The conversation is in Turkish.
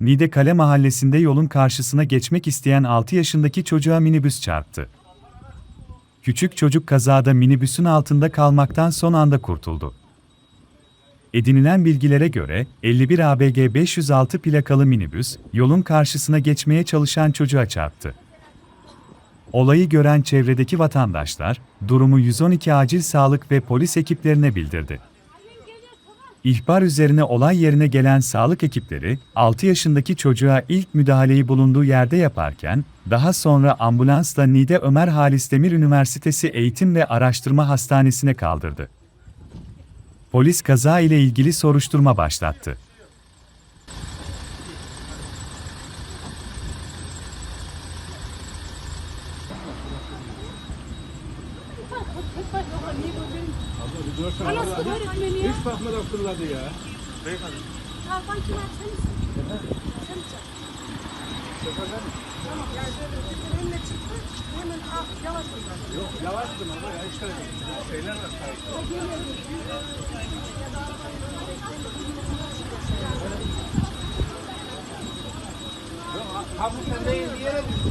Nide Kale mahallesinde yolun karşısına geçmek isteyen 6 yaşındaki çocuğa minibüs çarptı. Küçük çocuk kazada minibüsün altında kalmaktan son anda kurtuldu. Edinilen bilgilere göre 51 ABG 506 plakalı minibüs yolun karşısına geçmeye çalışan çocuğa çarptı. Olayı gören çevredeki vatandaşlar durumu 112 acil sağlık ve polis ekiplerine bildirdi. İhbar üzerine olay yerine gelen sağlık ekipleri 6 yaşındaki çocuğa ilk müdahaleyi bulunduğu yerde yaparken daha sonra ambulansla Nide Ömer Halis Demir Üniversitesi Eğitim ve Araştırma Hastanesi'ne kaldırdı. Polis kaza ile ilgili soruşturma başlattı. Anası öğretmeni ya. Hiç bakmadan fırladı ya. Hakan kim sen misin? Sen çek. Tamam yani şöyle bir önüne çıktı. Hemen ah yavaş hızlı. Yok yavaştım ama ya işte şeyler var kayıt. Yok, hafiften değil bir yere düştü.